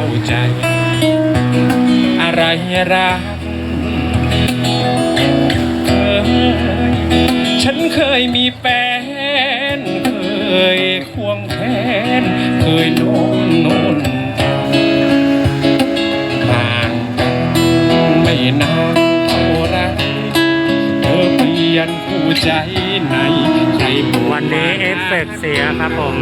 าใจ อะไรรักเคยฉันเคยมีแฟนเคยควงแขนเคยโน่นโน่นห่างกันไม่นานเท่าไรเธอเปลี่ยนผู้ใจในใครบอกวันนี้เอฟเฟกต์เสียครับผม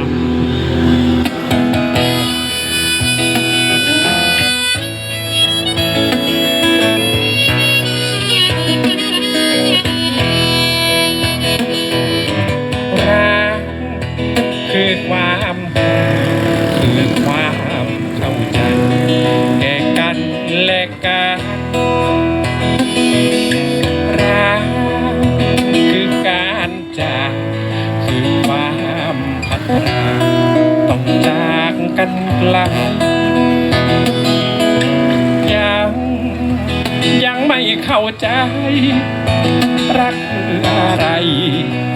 กันรักคือการจากคือความพัดพราต้องจากกันไกลยังยังไม่เข้าใจ รักคืออะไร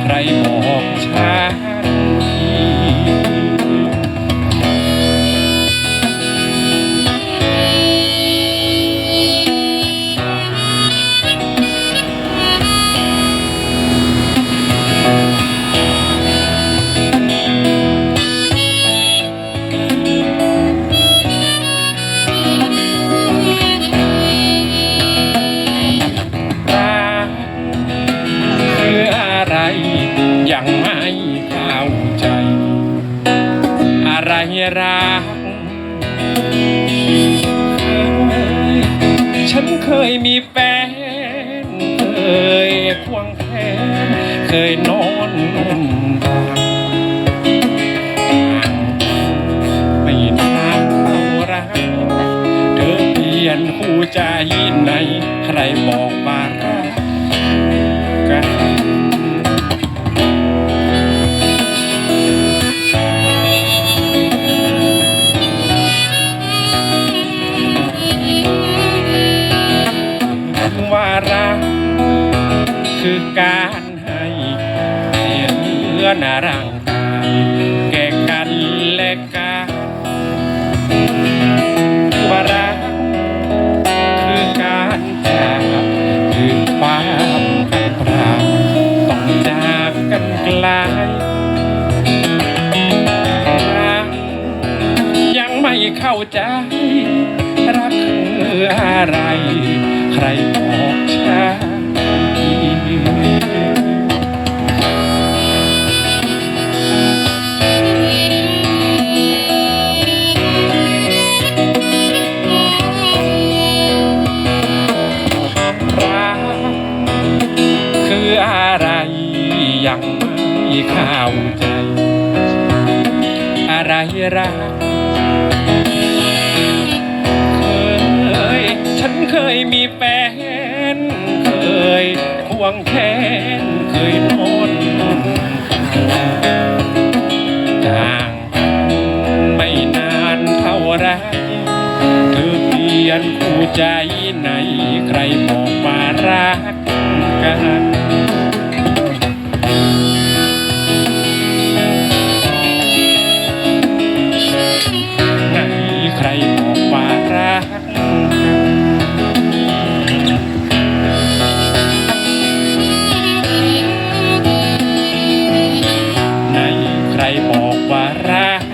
ใครบอก เข้าใจ อะไรรักฉันเคยมีแฟน เคยควงแขนเคยนอนนุ่มไม่นานเท่าไรเธอเปลี่ยนผู้ใจในใครบอก คือการให้เสียเนื้อนาร่างกายแก่กันและกันคือว่ารักคือการจากคือความพัดพรากต้องจากกันไกลยังไม่เข้าใจรักคืออะไร ใครบอกฉันรักคืออะไรยังไม่เข้าใจ อะไรรัก ลี่ยนคู่ใจในใครบอกว่ารักกันไหนใครบอกว่ารักไหนใครบอกว่ารัก